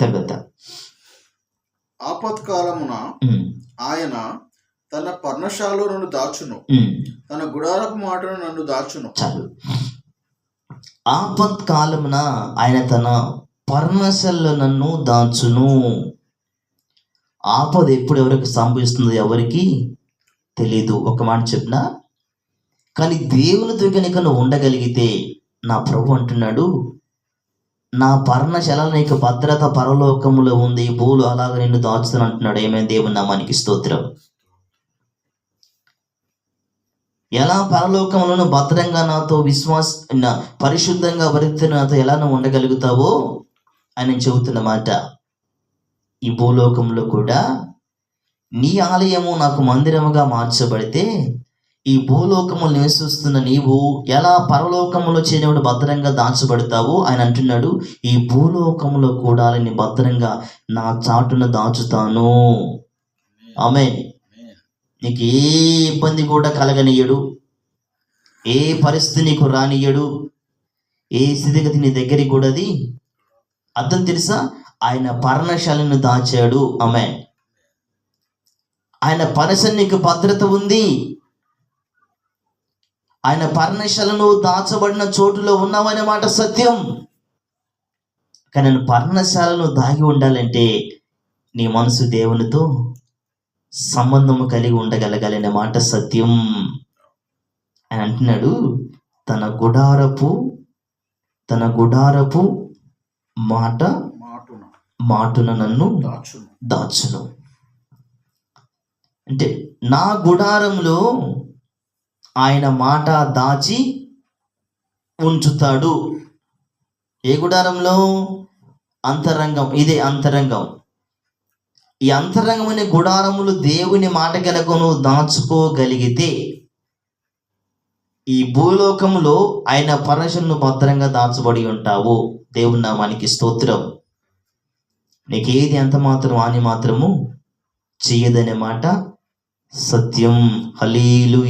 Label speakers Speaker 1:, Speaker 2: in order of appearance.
Speaker 1: తర్వాత
Speaker 2: ఆపత్కాలమున ఆయన తన పర్ణశాలలో నన్ను దాచును. తన గుడారపు మాటను నన్ను దాచును.
Speaker 1: చాలు. ఆపత్కాలమున ఆయన తన పర్ణశల్లో నన్ను దాచును. ఆపద ఎప్పుడు ఎవరికి సంభవిస్తుందో ఎవరికి తెలీదు. ఒక మాట చెప్పిన కానీ దేవునితో కనుక నువ్వు ఉండగలిగితే నా ప్రభు అంటున్నాడు నా పర్ణశల నీకు భద్రత పరలోకములో ఉంది. భూలు అలాగ నిన్ను దాచుతాను అంటున్నాడు. ఏమైనా దేవుని నామానికి స్తోత్రం. ఎలా పరలోకములను భద్రంగా నాతో విశ్వాస పరిశుద్ధంగా భరిత నాతో ఎలా నువ్వు ఉండగలుగుతావో ఆయన చెబుతున్న మాట. ఈ భూలోకంలో కూడా నీ ఆలయము నాకు మందిరముగా మార్చబడితే ఈ భూలోకము నివసిస్తున్న నీవు ఎలా పరలోకములో చేయనివాడు భద్రంగా దాచబడతావు ఆయన అంటున్నాడు ఈ భూలోకములో కూడా నేను భద్రంగా నా చాటున దాచుతాను. ఆమె నీకు ఏ ఇబ్బంది కూడా కలగనీయడు ఏ పరిస్థితి నీకు రానియడు ఏ స్థితిగతి నీ దగ్గరికి కూడా అది అర్థం తెలుసా? ఆయన పర్ణశాలను దాచాడు. ఆమె ఆయన పరశ నీకు భద్రత ఉంది. ఆయన పర్ణశాలను దాచబడిన చోటులో ఉన్నావనే మాట సత్యం. కానీ ఆయన పర్ణశాలను దాగి ఉండాలంటే నీ మనసు దేవునితో సంబంధము కలిగి ఉండగలగాలనే మాట సత్యం. అని అంటున్నాడు తన గుడారపు తన గుడారపు మాట
Speaker 2: మాటున.
Speaker 1: నన్ను
Speaker 2: దాచును.
Speaker 1: అంటే నా గుడారంలో ఆయన మాట దాచి ఉంచుతాడు. ఏ గుడారంలో? అంతరంగం. ఇదే అంతరంగం. ఈ అంతరంగం అనే గుడారములు దేవుని మాట కనుక దాచుకోగలిగితే ఈ భూలోకంలో ఆయన పరశులను భద్రంగా దాచబడి ఉంటావు. దేవుని నామానికి స్తోత్రం. నీకేది ఎంత మాత్రం అని మాత్రము చేయదనే మాట సత్యం. హలీలు